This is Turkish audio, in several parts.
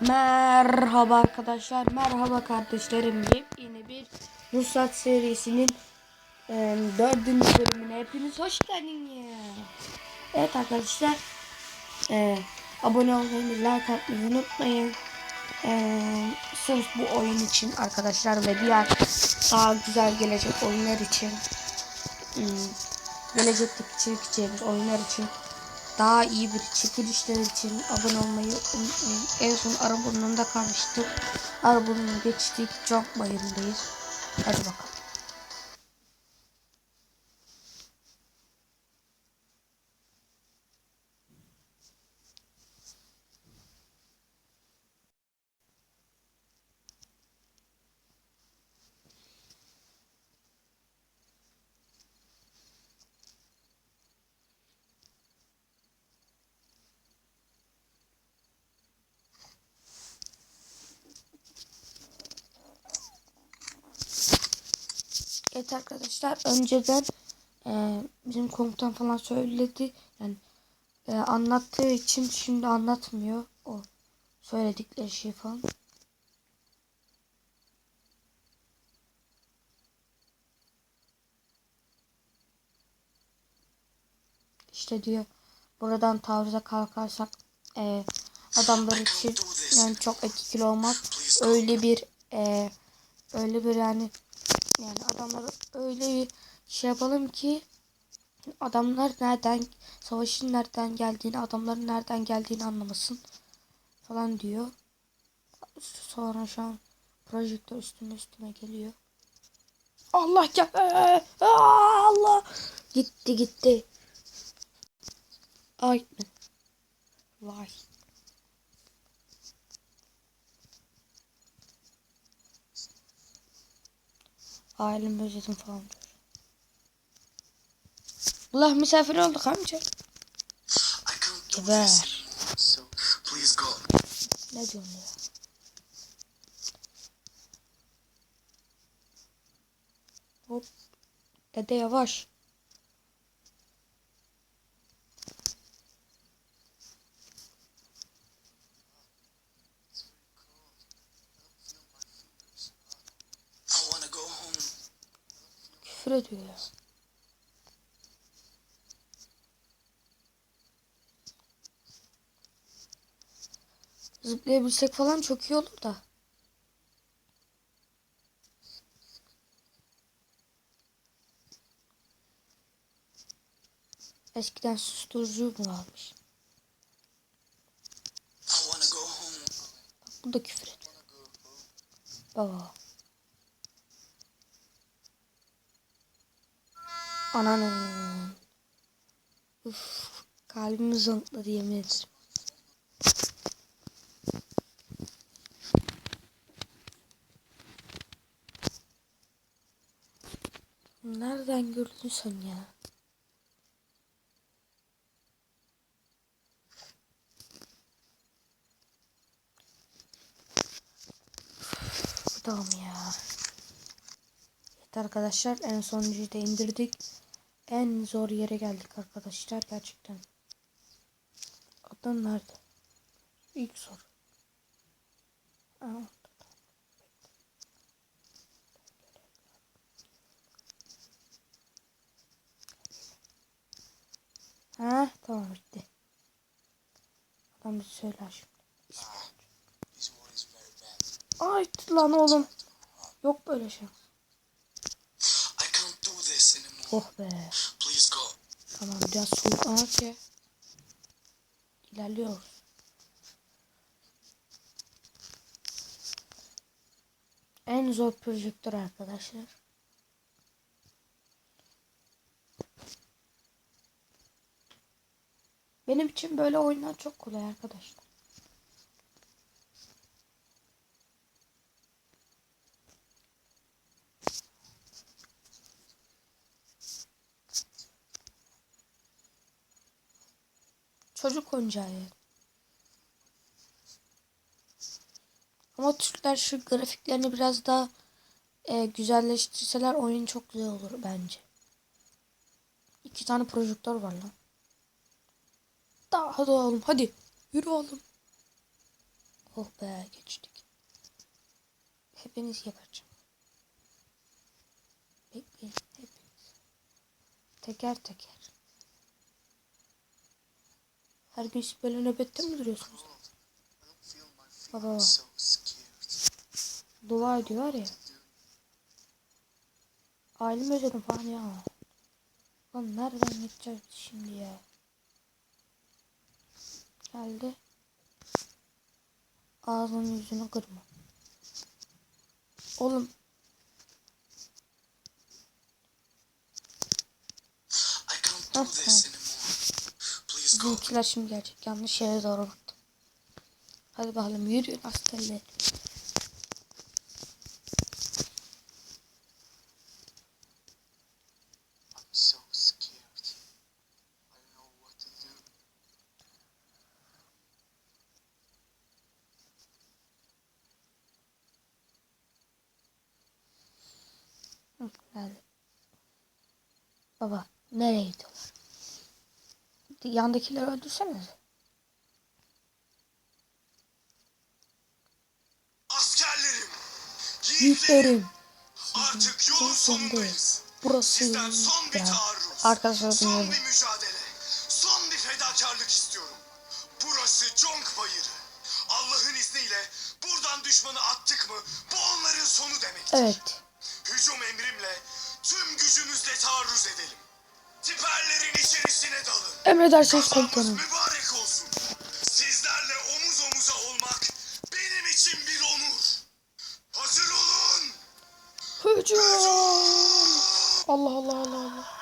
Merhaba arkadaşlar, merhaba kardeşlerim. Yeni bir Ruslat serisinin e, dördüncü bölümüne hepiniz hoş geldiniz. Evet arkadaşlar, e, abone olmayı, like atmayı unutmayın. E, sırf bu oyun için arkadaşlar ve diğer daha güzel gelecek oyunlar için, hmm, gelecekteki çekeceğimiz oyunlar için daha iyi bir çekilişler için abone olmayı unutmayın. En son Araburnun'da kalmıştık. Araburnun'u geçtik. Çok bayındayız. Hadi bakalım. Evet arkadaşlar önceden e, bizim komutan falan söyledi. Yani e, anlattığı için şimdi anlatmıyor. O söyledikleri şey falan. İşte diyor buradan taarruza kalkarsak e, adamlar için yani çok etkili olmaz. Öyle bir e, öyle bir yani yani adamları öyle bir şey yapalım ki adamlar nereden savaşın nereden geldiğini adamların nereden geldiğini anlamasın falan diyor. Sonra şu an projektör üstüne üstüne geliyor. Allah gel. Aa, Allah. Gitti gitti. Ay. Vay. Ailemi özledim falan diyor. Allah misafir olduk amca. Geber. Ne diyorsun ya? Hop. Dede yavaş. Küfür ediyor ya. Zıplayabilsek falan çok iyi olur da. Eskiden susturucu mu almış? Bak bu da küfür ediyor. Baba. Ananın. Uf, kalbimi zonkladı yemin ederim. Nereden gördün sen ya? Tamam ya. Evet arkadaşlar en sonuncuyu da indirdik. En zor yere geldik arkadaşlar gerçekten. Adın nerede? İlk soru. Ha tamam bitti. Adam bir söyler şimdi. Ay lan oğlum. Yok böyle şey. I can't do this anymore. Oh be. Tamam biraz soğuklanak ya. İlerliyoruz. En zor projektör arkadaşlar. Benim için böyle oyunlar çok kolay arkadaşlar. Çocuk oyuncağı. yani. Ama Türkler şu grafiklerini biraz daha e, güzelleştirseler oyun çok güzel olur bence. İki tane projektör var lan. Daha hadi oğlum hadi. Yürü oğlum. Oh be geçtik. Hepiniz gebereceğim. Bekleyin hepiniz. Teker teker. Her gün böyle nöbette mi duruyorsunuz? Baba. Dua ediyor var ya. Ailemi özledim falan ya. Lan nereden gideceğiz şimdi ya? Geldi. Ağzını yüzünü kırma. Oğlum I can't do this. Bizimkiler şimdi gelecek. Yanlış yere doğru baktım. Hadi bakalım yürüyün askerler. Baba nereye gidiyorlar? Yandakileri öldürsenize. Askerlerim, yiğitlerim, artık yolun sonundayız. Burası Sizden son bir taarruz. Arkadaşlar Son bir mücadele. Son bir fedakarlık istiyorum. Burası Conk Bayırı. Allah'ın izniyle buradan düşmanı attık mı bu onların sonu demektir. Evet. Emredersiniz komutanım. mübarek olsun. Sizlerle omuz omuza olmak benim için bir onur. Hazır olun. Hücum. Allah Allah Allah Allah.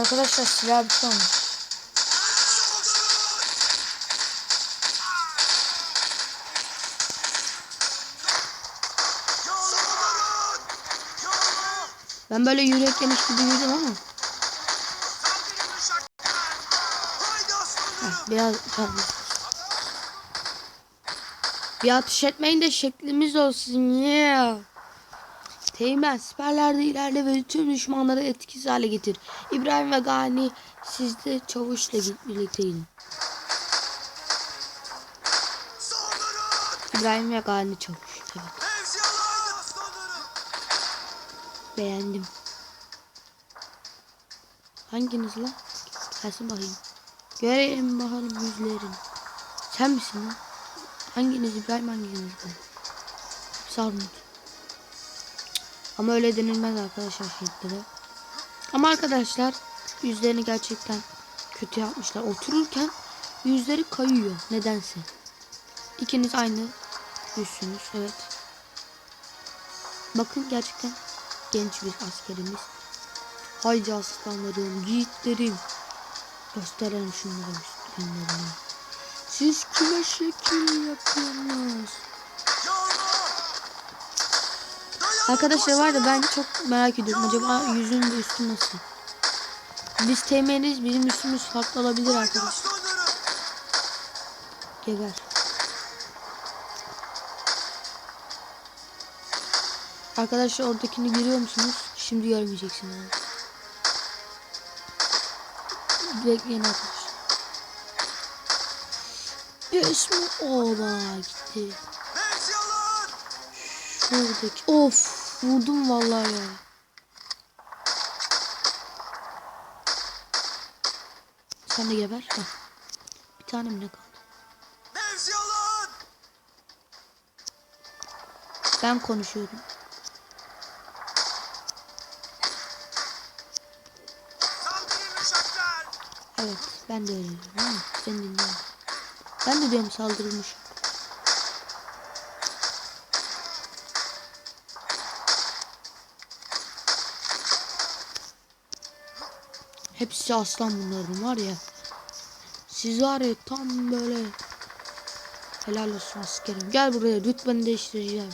Arkadaşlar silah bir şey. Ben böyle yürek yemiş gibi yürüdüm ama. Biraz pardon. Bir ateş etmeyin de şeklimiz olsun ya. Teğmen siperlerde ilerle ve tüm düşmanları etkisiz hale getir. İbrahim ve Gani siz de çavuşla birlikte gidin. İbrahim ve Gani çavuş. Evet. Beğendim. Hanginiz lan? Gelsin bakayım. Göreyim bakalım yüzlerini. Sen misin lan? Hanginiz İbrahim hanginiz ben? Hepsi armut. Ama öyle denilmez arkadaşlar şehitlere. Ama arkadaşlar yüzlerini gerçekten kötü yapmışlar. Otururken yüzleri kayıyor nedense. İkiniz aynı yüzsünüz evet. Bakın gerçekten genç bir askerimiz. Haydi aslanlarım, yiğitlerim. Gösteren şunları günlerini. Siz kime şekil yapıyorsunuz? Arkadaşlar var da ben çok merak ediyorum. Acaba yüzünün de üstü nasıl? Biz teğmeniz bizim üstümüz farklı olabilir arkadaşlar. Geber. Arkadaşlar oradakini görüyor musunuz? Şimdi görmeyeceksiniz. Bekleyin arkadaşlar. Yes mi? Oba gitti. Şuradaki. Of vurdum vallahi ya. Sen de geber. Heh. Bir tane mi ne kaldı? Ben konuşuyordum. Evet ben de öyle sen dinliyorum. Ben de diyorum saldırılmış. Hepsi aslan bunların var ya. Siz var ya tam böyle helal olsun askerim. Gel buraya rütbeni değiştireceğim.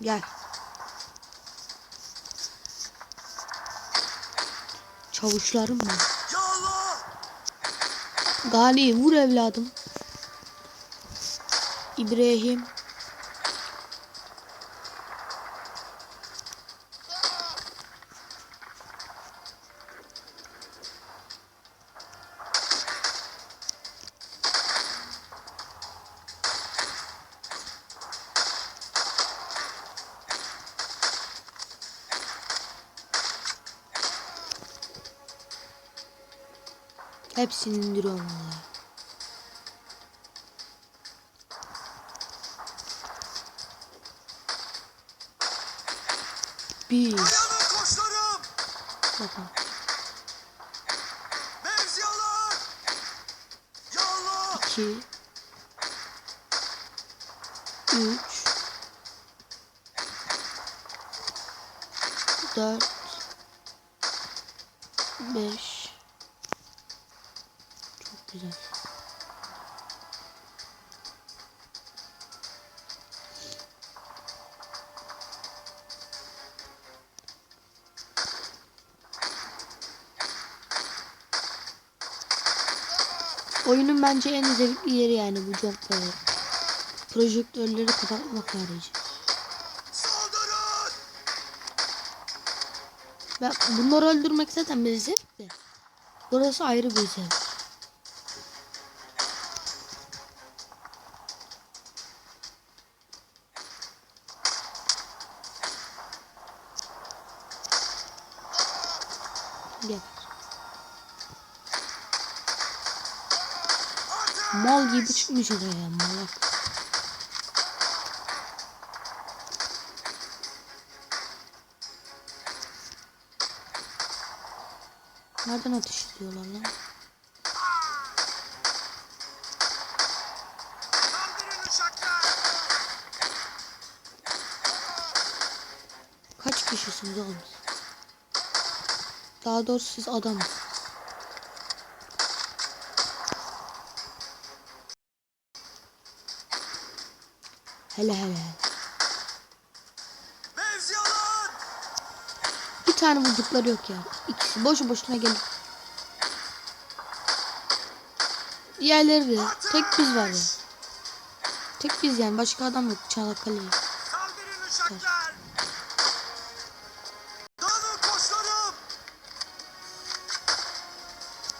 Gel. Çavuşlarım mı? Gali vur evladım. İbrahim. Hepsini indiriyorum vallahi. Bir. Bakın. Mevzi alın! Ya Allah! Oyunun bence en zevkli yeri yani bu böyle. Projektörleri kapatmak harici. Ben bunları öldürmek zaten bir zevk. Burası ayrı bir zevk. Gel. Mal gibi çıkmış oraya malak. Nereden ateş ediyorlar lan? Kaç kişisiniz oğlum? Daha doğrusu siz adamız. Hele hele. Bir tane vurdukları yok ya. İkisi boşu boşuna gelip. Diğerleri de. Tek biz var ya. Tek biz yani. Başka adam yok Çanakkale'ye.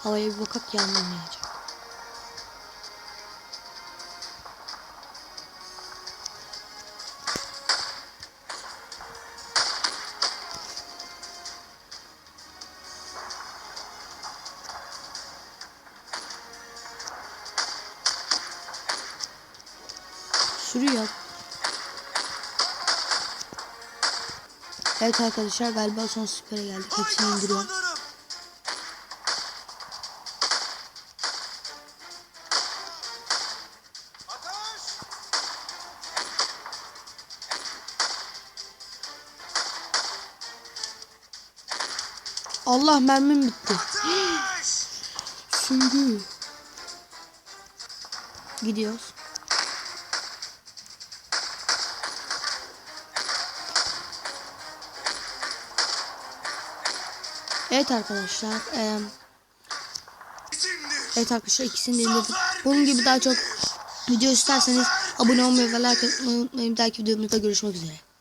Havaya bir bakak yanlamayacak. Sürüyor. Evet arkadaşlar galiba son süpere geldik. Hepsini indiriyorum. Allah mermim bitti. Süngü. Gidiyoruz. Evet arkadaşlar. Bizimdir! evet arkadaşlar ikisini de indirdim. Bunun gibi daha çok video isterseniz abone olmayı ve like atmayı unutmayın. Bir dahaki videomuzda görüşmek üzere.